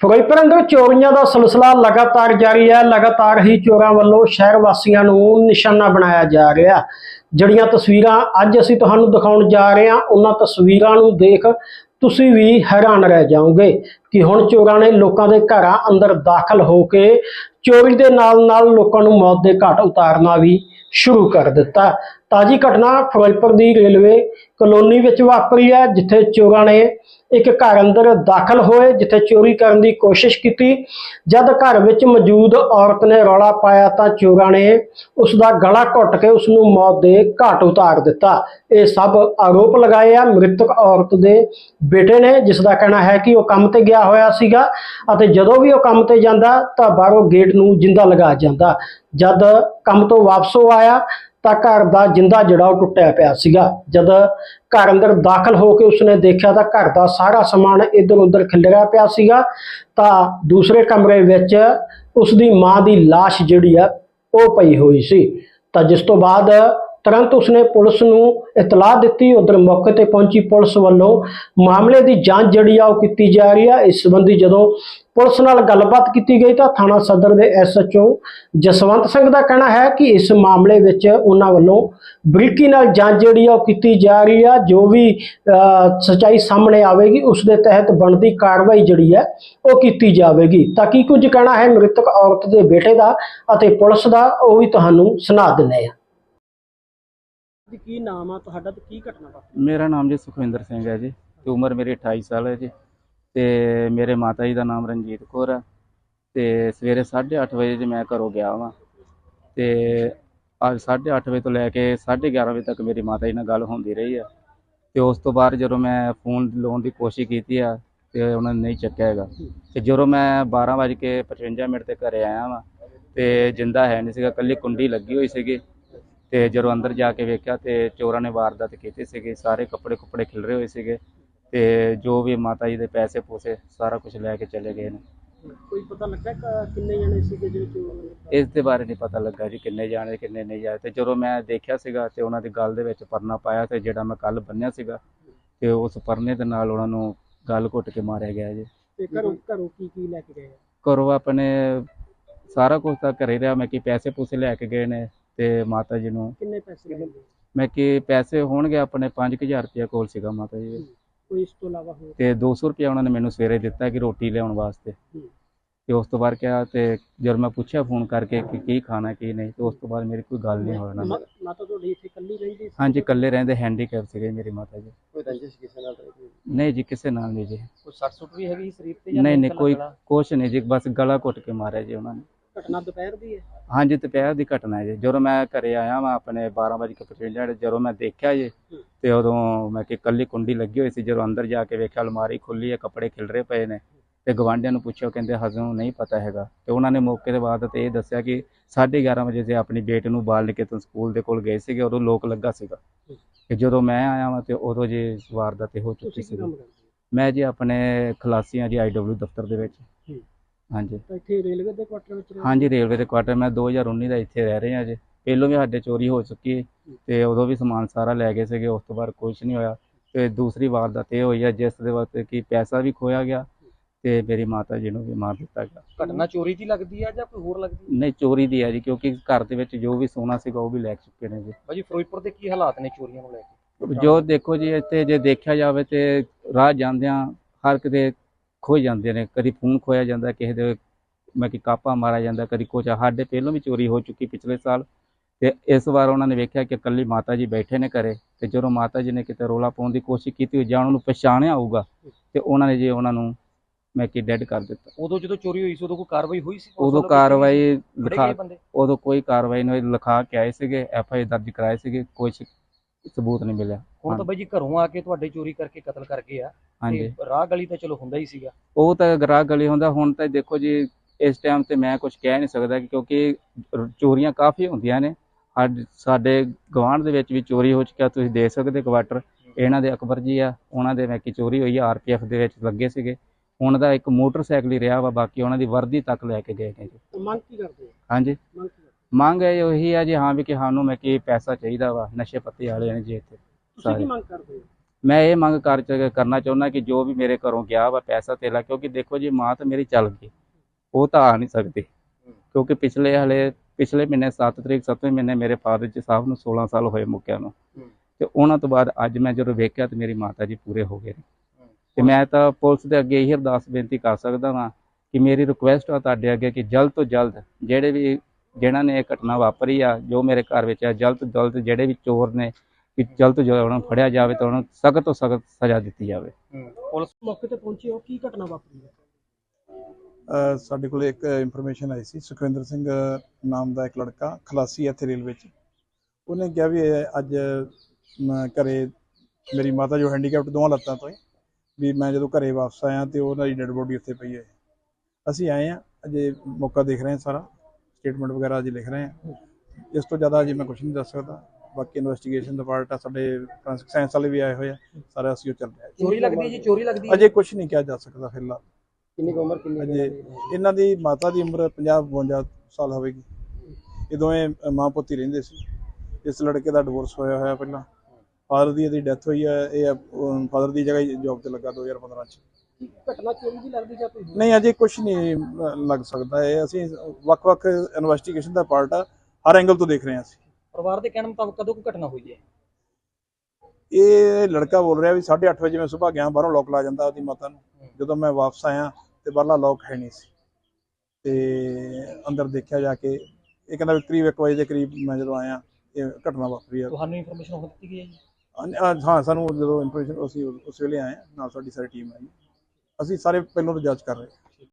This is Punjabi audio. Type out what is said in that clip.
ਫਿਰੋਜ਼ਪੁਰ ਅੰਦਰ ਚੋਰੀਆਂ ਦਾ ਸਿਲਸਿਲਾ ਲਗਾਤਾਰ ਜਾਰੀ ਹੈ। ਲਗਾਤਾਰ ਹੀ ਚੋਰਾਂ ਵੱਲੋਂ ਸ਼ਹਿਰ ਵਾਸੀਆਂ ਨੂੰ ਨਿਸ਼ਾਨਾ ਬਣਾਇਆ ਜਾ ਰਿਹਾ ਜਿਹੜੀਆਂ ਤਸਵੀਰਾਂ ਅੱਜ ਅਸੀਂ ਤੁਹਾਨੂੰ ਦਿਖਾਉਣ ਜਾ ਰਹੇ ਹਾਂ, ਉਹਨਾਂ ਤਸਵੀਰਾਂ ਨੂੰ ਦੇਖ ਤੁਸੀਂ ਵੀ ਹੈਰਾਨ ਰਹਿ ਜਾਓਗੇ ਕਿ ਹੁਣ ਚੋਰਾਂ ਨੇ ਲੋਕਾਂ ਦੇ ਘਰਾਂ ਅੰਦਰ ਦਾਖਲ ਹੋ ਕੇ ਚੋਰੀ ਦੇ ਨਾਲ-ਨਾਲ ਲੋਕਾਂ ਨੂੰ ਮੌਤ ਦੇ ਘਾਟ ਉਤਾਰਨਾ ਵੀ ਸ਼ੁਰੂ ਕਰ ਦਿੱਤਾ। ਤਾਜੀ ਘਟਨਾ ਫਿਰੋਜ਼ਪੁਰ ਦੀ ਰੇਲਵੇ ਕਲੋਨੀ ਵਿੱਚ ਵਾਪਰੀ ਹੈ, ਜਿੱਥੇ ਚੋਰਾਂ ਨੇ ਇੱਕ ਘਰ ਅੰਦਰ ਦਾਖਲ ਹੋਏ, ਜਿੱਥੇ ਚੋਰੀ ਕਰਨ ਦੀ ਕੋਸ਼ਿਸ਼ ਕੀਤੀ। ਜਦ ਘਰ ਵਿੱਚ ਮੌਜੂਦ ਔਰਤ ਨੇ ਰੌਲਾ ਪਾਇਆ ਤਾਂ ਚੋਰਾਂ ਨੇ ਉਸ ਦਾ ਗਲਾ ਘੁੱਟ ਕੇ ਉਸ ਨੂੰ ਮੌਤ ਦੇ ਘਾਟ ਉਤਾਰ ਦਿੱਤਾ। ਇਹ ਸਭ ਆਰੋਪ ਲਗਾਏ ਆ। ਮ੍ਰਿਤਕ ਔਰਤ ਦੇ ਬੇਟੇ ਨੇ, ਜਿਸ ਦਾ ਕਹਿਣਾ ਹੈ ਕਿ ਉਹ ਕੰਮ ਤੇ ਗਿਆ ਹੋਇਆ ਸੀਗਾ ਅਤੇ ਜਦੋਂ ਵੀ ਉਹ ਕੰਮ ਤੇ ਜਾਂਦਾ ਤਾਂ ਬਾਹਰੋਂ ਗੇਟ ਨੂੰ ਜਿੰਦਾ ਲਗਾ ਜਾਂਦਾ। ਜਦ ਕੰਮ ਤੋਂ ਵਾਪਸ ਉਹ ਆਇਆ ਤਾਂ ਘਰ ਦਾ ਜਿੰਦਾ ਜਿਹੜਾ ਉਹ ਟੁੱਟਿਆ ਪਿਆ ਸੀਗਾ। ਜਦ ਘਰ ਅੰਦਰ ਦਾਖਲ ਹੋ ਕੇ ਉਸਨੇ ਦੇਖਿਆ ਤਾਂ ਘਰ ਦਾ ਸਾਰਾ ਸਮਾਨ ਇੱਧਰ ਉੱਧਰ ਖਿਲਰਿਆ ਪਿਆ ਸੀਗਾ। ਤਾਂ ਦੂਸਰੇ ਕਮਰੇ ਵਿੱਚ ਉਸ ਦੀ ਮਾਂ ਦੀ ਲਾਸ਼ ਜਿਹੜੀ ਆ, ਉਹ ਪਈ ਹੋਈ ਸੀ। ਤਾਂ ਜਿਸ ਤੋਂ ਬਾਅਦ ਤੁਰੰਤ ਉਸਨੇ ਪੁਲਿਸ ਨੂੰ ਇਤਲਾਹ ਦਿੱਤੀ। ਉਧਰ ਮੌਕੇ ਤੇ ਪਹੁੰਚੀ ਪੁਲਿਸ ਵੱਲੋਂ ਮਾਮਲੇ ਦੀ ਜਾਂਚ ਜਿਹੜੀ ਆ ਉਹ ਕੀਤੀ ਜਾ ਰਹੀ ਆ। ਇਸ ਸੰਬੰਧੀ ਜਦੋਂ ਪੁਲਿਸ ਨਾਲ ਗੱਲਬਾਤ ਕੀਤੀ ਗਈ ਤਾਂ ਥਾਣਾ ਸਦਰ ਦੇ ਐਸਐਚਓ ਜਸਵੰਤ ਸਿੰਘ ਦਾ ਕਹਿਣਾ ਹੈ ਕਿ ਇਸ ਮਾਮਲੇ ਵਿੱਚ ਉਹਨਾਂ ਵੱਲੋਂ ਬਰੀਕੀ ਨਾਲ ਜਾਂਚ ਜਿਹੜੀ ਆ ਉਹ ਕੀਤੀ ਜਾ ਰਹੀ ਆ। ਜੋ ਵੀ ਅਹ, ਸੱਚਾਈ ਸਾਹਮਣੇ ਆਵੇਗੀ ਉਸ ਦੇ ਤਹਿਤ ਬਣਦੀ ਕਾਰਵਾਈ ਜਿਹੜੀ ਹੈ ਉਹ ਕੀਤੀ ਜਾਵੇਗੀ। ਤਾਂ ਕੀ ਕੁਝ ਕਹਿਣਾ ਹੈ ਮ੍ਰਿਤਕ ਔਰਤ ਦੇ ਬੇਟੇ ਦਾ ਅਤੇ ਪੁਲਿਸ ਦਾ ਉਹ ਵੀ ਤੁਹਾਨੂੰ ਸੁਣਾ ਦਿੰਦੇ ਆ। ਜੀ, ਕੀ ਨਾਮ ਆ ਤੁਹਾਡਾ ਤੇ ਕੀ ਘਟਨਾ ਵਾਪਰੀ? ਮੇਰਾ ਨਾਮ ਜੀ ਸੁਖਵਿੰਦਰ ਸਿੰਘ ਹੈ ਜੀ। ਤੇ ਉਮਰ ਮੇਰੀ 28 ਸਾਲ ਹੈ ਜੀ। ਤੇ ਮੇਰੇ ਮਾਤਾ ਜੀ ਦਾ ਨਾਮ ਰਣਜੀਤ ਕੌਰ ਹੈ। ਤੇ ਸਵੇਰੇ 8:30 ਵਜੇ ਜੀ ਮੈਂ ਘਰੋਂ ਗਿਆ ਵਾਂ। ਤੇ ਅੱਜ 8:30 ਵਜੇ ਤੋਂ ਲੈ ਕੇ 11:30 ਵਜੇ ਤੱਕ ਮੇਰੀ ਮਾਤਾ ਜੀ ਨਾਲ ਗੱਲ ਹੁੰਦੀ ਰਹੀ ਆ। ਤੇ ਉਸ ਤੋਂ ਬਾਅਦ ਜਦੋਂ ਮੈਂ ਫੋਨ ਲਾਉਣ ਦੀ ਕੋਸ਼ਿਸ਼ ਕੀਤੀ ਆ, ਤੇ ਉਹਨਾਂ ਨੇ ਨਹੀਂ ਚੱਕਿਆ ਹੈਗਾ। ਤੇ ਜਦੋਂ ਮੈਂ 12:55 ਮਿੰਟ ਤੇ ਘਰੇ ਆਇਆ ਵਾਂ, ਤੇ ਜਿੰਦਾ ਹੈ ਨਹੀਂ ਸੀਗਾ, ਕੱਲੀ ਕੁੰਡੀ ਲੱਗੀ ਹੋਈ ਸੀਗੀ। ਤੇ ਜਦੋਂ ਅੰਦਰ ਜਾ ਕੇ ਵੇਖਿਆ ਤੇ ਚੋਰਾਂ ਨੇ ਵਾਰਦਾਤ ਕੀਤੀ ਸੀਗੀ ਸਾਰੇ ਕੱਪੜੇ ਕੁੱਪੜੇ ਖਿਲਰੇ ਹੋਏ ਸੀਗੇ ਤੇ ਜੋ ਵੀ ਮਾਤਾ ਜੀ ਦੇ ਪੈਸੇ ਪੂਸੇ ਸਾਰਾ ਕੁਝ ਲੈ ਕੇ ਚਲੇ ਗਏ ਨੇ। ਕੋਈ ਪਤਾ ਲੱਗਾ ਕਿ ਕਿੰਨੇ ਜਣੇ ਸੀਗੇ ਜਿਹੜੇ ਚੋਰ ਨੇ? ਇਸ ਦੇ ਬਾਰੇ ਨਹੀਂ ਪਤਾ ਲੱਗਾ ਜੀ ਕਿੰਨੇ ਜਾਣੇ ਕਿੰਨੇ ਨਹੀਂ ਜਾਏ ਤੇ ਜਦੋਂ ਮੈਂ ਦੇਖਿਆ ਸੀਗਾ ਤੇ ਉਹਨਾਂ ਦੀ ਗੱਲ ਦੇ ਵਿੱਚ ਪਰਨਾ ਪਾਇਆ ਤੇ ਜਿਹੜਾ ਮੈਂ ਕੱਲ ਬੰਨਿਆ ਸੀਗਾ ਤੇ ਉਸ ਪਰਨੇ ਦੇ ਨਾਲ ਉਹਨਾਂ ਨੂੰ ਗਲ ਘੁੱਟ ਕੇ ਮਾਰਿਆ ਗਿਆ ਜੀ। ਤੇ ਘਰੋਂ ਘਰੋਂ ਕੀ ਕੀ ਲੈ ਕੇ ਗਏ? ਘਰੋਂ ਆਪਣੇ ਸਾਰਾ ਕੁਝ ਤਾਂ ਘਰੇ ਰਿਹਾ ਮੈਂ ਕਿ ਪੈਸੇ ਪੂਸੇ ਲੈ ਕੇ ਗਏ ਨੇ। ਤੇ ਮਾਤਾ ਜੀ ਨੂੰ। ਕਿੰਨੇ ਪੈਸੇ ਲੈ ਕੇ ਗਏ ਮੈਂ ਕਿ ਪੈਸੇ ਹੋਣਗੇ ਆਪਣੇ 5000 ਰੁਪਇਆ ਕੋਲ ਸੀਗਾ ਮਾਤਾ ਜੀ ਦੇ। ਕੋਈ ਇਸ ਤੋਂ ਇਲਾਵਾ ਹੋਰ? ਤੇ 200 ਰੁਪਇਆ ਉਹਨਾਂ ਨੇ ਮੈਨੂੰ ਸਵੇਰੇ ਦਿੱਤਾ ਕਿ ਰੋਟੀ ਲਿਆਉਣ ਵਾਸਤੇ। ਤੇ ਉਸ ਤੋਂ ਬਾਅਦ ਕਿਹਾ ਤੇ ਜਦ ਮੈਂ ਪੁੱਛਿਆ ਫੋਨ ਕਰਕੇ ਕਿ ਕੀ ਖਾਣਾ ਕੀ ਨਹੀਂ ਤੇ ਉਸ ਤੋਂ ਬਾਅਦ ਮੇਰੀ ਕੋਈ ਗੱਲ ਨਹੀਂ ਹੋਣਾ ਮਾਤਾ ਤੁਹਾਡੀ ਇੱਥੇ ਇਕੱਲੀ ਰਹਿੰਦੀ ਸੀ? ਹਾਂਜੀ ਇਕੱਲੇ ਰਹਿੰਦੇ ਹੈਂਡੀਕੈਪ ਸੀਗੇ ਮੇਰੀ ਮਾਤਾ ਜੀ। ਕੋਈ ਰੰਜਿਸ਼ ਕਿਸੇ ਨਾਲ ਨਹੀਂ? ਜੀ ਕਿਸੇ ਨਾਲ ਨਹੀਂ ਜੀ। ਕੋਈ ਸੱਟ ਸੁੱਟ ਵੀ ਹੈਗੀ ਸਰੀਰ ਤੇ ਨਹੀਂ ਨਹੀਂ ਕੋਈ ਕੁਛ ਨਹੀਂ ਜੀ ਬਸ ਗਲਾ ਘੁੱਟ ਕੇ ਮਾਰਿਆ ਜੀ ਉਹਨਾਂ ਨੇ। ਘਟਨਾ ਦੁਪਹਿਰ ਦੀ ਹੈ? ਹਾਂਜੀ ਦੁਪਹਿਰ ਦੀ ਘਟਨਾ ਹੈ ਜੀ। ਜਦੋਂ ਮੈਂ ਘਰੇ ਆਇਆ ਮੈਂ ਆਪਣੇ 12:55 ਜਦੋਂ ਮੈਂ ਦੇਖਿਆ ਜੀ ਤੇ ਉਦੋਂ ਮੈਂ ਕਿ ਕੱਲੀ ਕੁੰਡੀ ਲੱਗੀ ਹੋਈ ਸੀ। ਜਦੋਂ ਅੰਦਰ ਜਾ ਕੇ ਵੇਖਿਆ ਅਲਮਾਰੀ ਖੁੱਲੀ ਹੈ ਕੱਪੜੇ ਖਿਲਰੇ ਪਏ ਨੇ। ਤੇ ਗਵਾਂਢੀਆਂ ਨੂੰ ਪੁੱਛਿਆ ਕਹਿੰਦੇ ਹਜੇ ਨੂੰ ਨਹੀਂ ਪਤਾ ਹੈਗਾ। ਤੇ ਉਹਨਾਂ ਨੇ ਮੌਕੇ ਦੇ ਬਾਅਦ ਤੇ ਇਹ ਦੱਸਿਆ ਕਿ 11:30 ਵਜੇ ਜੇ ਆਪਣੀ ਬੇਟੇ ਨੂੰ ਬਾਲ ਨਿਕੇਤਨ ਸਕੂਲ ਦੇ ਕੋਲ ਗਏ ਸੀਗੇ ਉਦੋਂ ਲੋਕ ਲੱਗਾ ਸੀਗਾ। ਤੇ ਜਦੋਂ ਮੈਂ ਆਇਆ ਵਾਂ ਤੇ ਉਦੋਂ ਜੀ ਵਾਰਦਾਤ ਹੋ ਚੁੱਕੀ ਕੀ ਸੀ? ਮੈਂ ਜੀ ਆਪਣੇ ਖਲਾਸੀਆਂ ਜੀ ਆਈਡਬਲਯੂ ਦਫ਼ਤਰ ਦੇ ਵਿੱਚ। ਹਾਂਜੀ। ਤਾਂ ਇੱਥੇ ਰੇਲਵੇ ਦੇ ਕੁਆਟਰ ਵਿੱਚ ਰਹਿੰਦੇ ਹਾਂਜੀ ਰੇਲਵੇ ਦੇ ਕੁਆਟਰ ਮੈਂ 2019 ਦਾ ਇੱਥੇ ਰਹਿ ਰਿਹਾ ਜੀ। ਪਹਿਲੋਂ ਵੀ ਸਾਡੇ ਚੋਰੀ ਹੋ ਚੁੱਕੀ ਤੇ ਉਦੋਂ ਵੀ ਸਮਾਨ ਸਾਰਾ ਲੈ ਗਏ ਸੀਗੇ ਉਸ ਤੋਂ ਬਾਅਦ ਕੁਝ ਨਹੀਂ ਹੋਇਆ। ਤੇ ਦੂਸਰੀ ਵਾਰਦਾਤ ਇਹ ਹੋਈ ਹੈ ਜਿਸ ਦੇ ਵਕਤ ਕਿ ਪੈਸਾ ਵੀ ਖੋਇਆ ਗਿਆ ਤੇ ਮੇਰੀ ਮਾਤਾ ਜੀ ਨੂੰ ਵੀ ਮਾਰ ਦਿੱਤਾ ਗਿਆ। ਘਟਨਾ ਚੋਰੀ ਦੀ ਲੱਗਦੀ ਹੈ ਜਾਂ ਕੋਈ ਹੋਰ ਲੱਗਦੀ ਨਹੀਂ ਚੋਰੀ ਦੀ ਹੈ ਜੀ ਕਿਉਂਕਿ ਘਰ ਦੇ ਵਿੱਚ ਜੋ ਵੀ ਸੋਨਾ ਸੀਗਾ ਉਹ ਵੀ ਲੈ ਚੁੱਕੇ ਨੇ ਜੀ। ਭਾਜੀ ਫਿਰੋਜ਼ਪੁਰ ਦੇ ਕੀ ਹਾਲਾਤ ਨੇ ਚੋਰੀਆਂ ਨੂੰ ਲੈ ਕੇ? ਜੋ ਦੇਖੋ ਜੀ ਇੱਥੇ ਜੇ ਦੇਖਿਆ ਜਾਵੇ ਤੇ ਰਾਹ ਜਾਂਦਿਆਂ ਹਰ ਕਿਤੇ ਖੋਏ ਜਾਂਦੇ ਨੇ ਕਦੀ ਫੋਨ ਖੋਇਆ ਜਾਂਦਾ ਕਿਸੇ ਦੇ ਮੈਂ ਕਿ ਕਾਪਾ ਮਾਰਿਆ ਜਾਂਦਾ ਕਦੀ ਕੁਛ ਸਾਡੇ ਪਹਿਲੋਂ ਵੀ ਚੋਰੀ ਹੋ ਚੁੱਕੀ ਪਿਛਲੇ ਸਾਲ। ਤੇ ਇਸ ਵਾਰ ਉਹਨਾਂ ਨੇ ਵੇਖਿਆ ਕਿ ਇਕੱਲੀ ਮਾਤਾ ਜੀ ਬੈਠੇ ਨੇ ਘਰੇ। ਤੇ ਜਦੋਂ ਮਾਤਾ ਜੀ ਨੇ ਕਿਤੇ ਰੋਲਾ ਪਾਉਣ ਦੀ ਕੋਸ਼ਿਸ਼ ਕੀਤੀ ਜਾਂ ਉਹਨਾਂ ਨੂੰ ਪਛਾਣਿਆ ਹੋਊਗਾ ਤੇ ਉਹਨਾਂ ਨੇ ਜੀ ਉਹਨਾਂ ਨੂੰ ਮੈਂ ਕਿ ਡੈਡ ਕਰ ਦਿੱਤਾ। ਉਦੋਂ ਜਦੋਂ ਚੋਰੀ ਹੋਈ ਸੀ ਉਦੋਂ ਕੋਈ ਕਾਰਵਾਈ ਹੋਈ ਸੀ? ਉਦੋਂ ਕਾਰਵਾਈ ਲਿਖਾ ਉਦੋਂ ਕੋਈ ਕਾਰਵਾਈ ਨਹੀਂ ਹੋਈ ਲਿਖਾ ਕੇ ਆਏ ਸੀਗੇ ਐਫ ਆਈ ਦਰਜ ਕਰਾਏ ਸੀਗੇ ਕੋਈ ਸਬੂਤ ਨਹੀਂ ਮਿਲਿਆ। ਹੁਣ ਤਾਂ ਬਾਈ ਜੀ ਘਰੋਂ ਆ ਕੇ ਤੁਹਾਡੇ ਚੋਰੀ ਕਰਕੇ ਕਤਲ ਕਰ ਗਏ ਆ ਹਾਂਜੀ। ਤੇ ਰਾਹ ਗਲੀ ਤਾਂ ਚਲੋ ਹੁੰਦਾ ਹੀ ਸੀਗਾ। ਉਹ ਤਾਂ ਗਰਾਹ ਗਲੀ ਹੁੰਦਾ ਹੁਣ ਤਾਂ ਦੇਖੋ ਜੀ ਇਸ ਟਾਈਮ ਤੇ ਮੈਂ ਕੁਝ ਕਹਿ ਨਹੀਂ ਸਕਦਾ ਕਿਉਂਕਿ ਚੋਰੀਆਂ ਕਾਫੀ ਹੁੰਦੀਆਂ ਨੇ। ਅੱਜ ਸਾਡੇ ਗਵਾਂਢ ਦੇ ਵਿੱਚ ਵੀ ਚੋਰੀ ਹੋ ਚੁੱਕਿਆ ਤੁਸੀਂ ਦੇਖ ਸਕਦੇ ਕੁਆਟਰ। ਇਹਨਾਂ ਦੇ ਅਕਬਰ ਜੀ ਆ ਉਹਨਾਂ ਦੇ ਵਿੱਚ ਚੋਰੀ ਹੋਈ ਆ ਆਰਪੀਐਫ ਦੇ ਵਿੱਚ ਲੱਗੇ ਸੀਗੇ। ਉਹਨਾਂ ਦਾ ਇੱਕ ਮੋਟਰਸਾਈਕਲ ਹੀ ਰਿਹਾ ਵਾ ਬਾਕੀ ਉਹਨਾਂ ਦੀ ਵਰਦੀ ਤੱਕ ਲੈ ਕੇ ਗਏ ਨੇ ਜੀ। ਮੰਗ ਕੀ ਕਰਦੇ ਹੋ? ਹਾਂਜੀ। ਮੰਗ ਹੈ ਉਹੀ ਆ ਜੀ ਹਾਂ ਵੀ ਕਿ ਸਾਨੂੰ ਮੈਂ ਕਿ ਪੈਸਾ ਚਾਹੀਦਾ ਵਾ ਨਸ਼ੇ ਪੱਤੇ ਵਾਲੇ ਨੇ ਜੀ ਇੱਥੇ ਤੁਸੀਂ ਕੀ ਸਾਰੇ। ਮੰਗ ਕਰਦੇ ਹੋ? ਮੈਂ ਇਹ ਮੰਗ ਕਰ ਕਰਨਾ ਚਾਹੁੰਦਾ ਕਿ ਜੋ ਵੀ ਮੇਰੇ ਘਰੋਂ ਗਿਆ ਵਾ ਪੈਸਾ ਤੇਲਾ ਕਿਉਂਕਿ ਦੇਖੋ ਜੀ ਮਾਂ ਤਾਂ ਮੇਰੀ ਚੱਲ ਗਈ ਉਹ ਤਾਂ ਆ ਨਹੀਂ ਸਕਦੀ। ਕਿਉਂਕਿ ਪਿਛਲੇ ਹਲੇ ਪਿਛਲੇ ਮਹੀਨੇ 7 ਤਰੀਕ 7ਵੇਂ ਮਹੀਨੇ ਮੇਰੇ ਫਾਦਰ ਜੀ ਸਾਹਿਬ ਨੂੰ 16 ਸਾਲ ਹੋਏ ਮੁੱਕਿਆ ਨੂੰ। ਹੂੰ। ਤੇ ਉਹਨਾਂ ਤੋਂ ਬਾਅਦ ਅੱਜ ਮੈਂ ਜਦੋਂ ਵੇਖਿਆ ਤੇ ਮੇਰੀ ਮਾਤਾ ਜੀ ਪੂਰੇ ਹੋ ਗਏ ਨੇ। ਤੇ ਮੈਂ ਤਾਂ ਪੁਲਿਸ ਦੇ ਅੱਗੇ ਇਹ ਅਰਦਾਸ ਬੇਨਤੀ ਕਰ ਸਕਦਾ ਹਾਂ ਕਿ ਮੇਰੀ ਰਿਕੁਐਸਟ ਆ ਤੁਹਾਡੇ ਅੱਗੇ ਕਿ ਜਲਦ ਤੋਂ ਜਲਦ ਜਿਹੜੇ ਵੀ ਜਿਨ੍ਹਾਂ ਨੇ ਇਹ ਘਟਨਾ ਵਾਪਰੀ ਆ ਜੋ ਮੇਰੇ ਘਰ ਵਿੱਚ ਆ ਜਲਦ ਤੋਂ ਜਲਦ ਜਿਹੜੇ ਵੀ ਚੋਰ ਨੇ ਕਿ ਜਲਦ ਤੋਂ ਜਲਦ ਉਹਨਾਂ ਨੂੰ ਫੜਿਆ ਜਾਵੇ ਤੇ ਉਹਨਾਂ ਨੂੰ ਸਖਤ ਤੋਂ ਸਖਤ ਸਜ਼ਾ ਦਿੱਤੀ ਜਾਵੇ। ਪੁਲਿਸ ਮੌਕੇ ਤੇ ਪਹੁੰਚੇ ਹੋ ਕੀ ਘਟਨਾ ਵਾਪਰੀ ਹੈ? ਅ, ਸਾਡੇ ਕੋਲ ਇੱਕ ਇਨਫੋਰਮੇਸ਼ਨ ਆਈ ਸੀ ਸੁਖਵਿੰਦਰ ਸਿੰਘ ਨਾਮ ਦਾ ਇੱਕ ਲੜਕਾ ਖਲਾਸੀ ਹੈ ਇੱਥੇ ਰੇਲਵੇ 'ਚ ਉਹਨੇ ਕਿਹਾ ਵੀ ਇਹ ਅੱਜ ਮੈਂ ਘਰੇ ਮੇਰੀ ਮਾਤਾ ਜੋ ਹੈਂਡੀਕੈਪਟ ਦੋਵਾਂ ਲੱਤਾਂ ਤੋਂ ਹੀ ਵੀ ਮੈਂ ਜਦੋਂ ਘਰੇ ਵਾਪਸ ਆਇਆ ਤੇ ਉਹਨਾਂ ਦੀ ਡੈੱਡ ਬੋਡੀ ਉੱਥੇ ਪਈ ਹੈ। ਅਸੀਂ ਆਏ ਆ ਅਜੇ ਮੌਕਾ ਦੇਖ ਰਹੇ ਹਾਂ ਸਾਰਾ। ਸਟੇਟਮੈਂਟ ਵਗੈਰਾ ਅਜੇ ਲਿਖ ਰਹੇ ਹਾਂ। ਇਸ ਤੋਂ ਜ਼ਿਆਦਾ ਅਜੇ ਮੈਂ ਕੁਝ ਨਹੀਂ ਦੱਸ ਸਕਦਾ। ਬਾਕੀ ਇਨਵੈਸਟੀਗੇਸ਼ਨ ਦਾ ਪਾਰਟ ਆ ਸਾਡੇ ਫੋਰੈਂਸਿਕ ਸਾਇੰਸ ਵਾਲੇ ਵੀ ਆਏ ਹੋਏ ਆ ਸਾਰਾ ਅਸੀਂ ਉਹ ਚੱਲ ਰਿਹਾ। ਚੋਰੀ ਲੱਗਦੀ ਹੈ ਜੀ ਚੋਰੀ ਲੱਗਦੀ ਹੈ? ਅਜੇ ਕੁਝ ਨਹੀਂ ਕਿਹਾ ਜਾ ਸਕਦਾ ਫਿਲਹਾਲ। ਕਿੰਨੀ ਕੁ ਉਮਰ ਕਿੰਨੀ ਅਜੇ ਇਹਨਾਂ ਦੀ ਮਾਤਾ ਦੀ ਉਮਰ 50 52 ਸਾਲ ਹੋਵੇਗੀ। ਇਹ ਦੋਵੇਂ ਅ, ਮਾਂ ਪੁੱਤੀ ਰਹਿੰਦੇ ਸੀ। ਇਸ ਲੜਕੇ ਦਾ ਡਿਵੋਰਸ ਹੋਇਆ ਹੋਇਆ ਪਹਿਲਾਂ। ਫਾਦਰ ਦੀ ਇਹਦੀ ਡੈਥ ਹੋਈ ਹੈ ਇਹ ਫਾਦਰ ਦੀ ਜਗ੍ਹਾ ਜੌਬ ਤੇ ਲੱਗਾ 2015 ਚ। ਘਟਨਾ ਚੋਰੀ ਦੀ ਲੱਗਦੀ ਜਾਂ ਕੋਈ ਹੋਰ? ਨਹੀਂ ਅਜੇ ਕੁਝ ਨਹੀਂ ਅ, ਲੱਗ ਸਕਦਾ ਇਹ। ਅਸੀਂ ਵੱਖ-ਵੱਖ ਇਨਵੈਸਟੀਗੇਸ਼ਨ ਦਾ ਪਾਰਟ ਆ ਹਰ ਐਂਗਲ ਤੋਂ ਦੇਖ ਰਹੇ ਹਾਂ ਅਸੀਂ। ਪਰਿਵਾਰ ਦੇ ਕਹਿਣ ਮੁਤਾਬਕ ਕਦੋਂ ਕੋਈ ਘਟਨਾ ਹੋਈ ਹੈ? ਇਹ ਲੜਕਾ ਬੋਲ ਰਿਹਾ ਵੀ 8:30 ਵਜੇ ਮੈਂ ਸਵੇਰ ਗਿਆ ਬਾਹਰੋਂ ਲੋਕ ਲਾ ਜਾਂਦਾ ਉਹਦੀ ਮਾਤਾ ਨੂੰ। ਜਦੋਂ ਮੈਂ ਵਾਪਸ ਆਇਆ ਤੇ ਬਾਹਰਲਾ ਲੋਕ ਹੈ ਨਹੀਂ ਸੀ। ਤੇ ਅੰਦਰ ਦੇਖਿਆ ਜਾ ਕੇ ਇਹ ਕਹਿੰਦਾ ਵੀ ਕਰੀਬ 1 ਵਜੇ ਦੇ ਕਰੀਬ ਮੈਂ ਜਦੋਂ ਆਇਆ ਇਹ ਘਟਨਾ ਵਾਪਰੀ ਆ। ਤੁਹਾਨੂੰ ਇਨਫੋਰਮੇਸ਼ਨ ਹੋ ਦਿੱਤੀ ਗਈ ਹੈ ਜੀ? ਅਨ- ਅ, ਹਾਂ ਸਾਨੂੰ ਜਦੋਂ ਇਨਫੋਰਮੇਸ਼ਨ ਅਸੀਂ ਉਸ ਵੇਲੇ ਆਏ ਹਾਂ, ਨਾਲ ਸਾਡੀ ਸਾਰੀ ਟੀਮ ਆਈ। ਅਸੀਂ ਸਾਰੇ ਪਹਿਲਾਂ ਤੋਂ ਜਾਂਚ ਕਰ ਰਹੇ ਹਾਂ।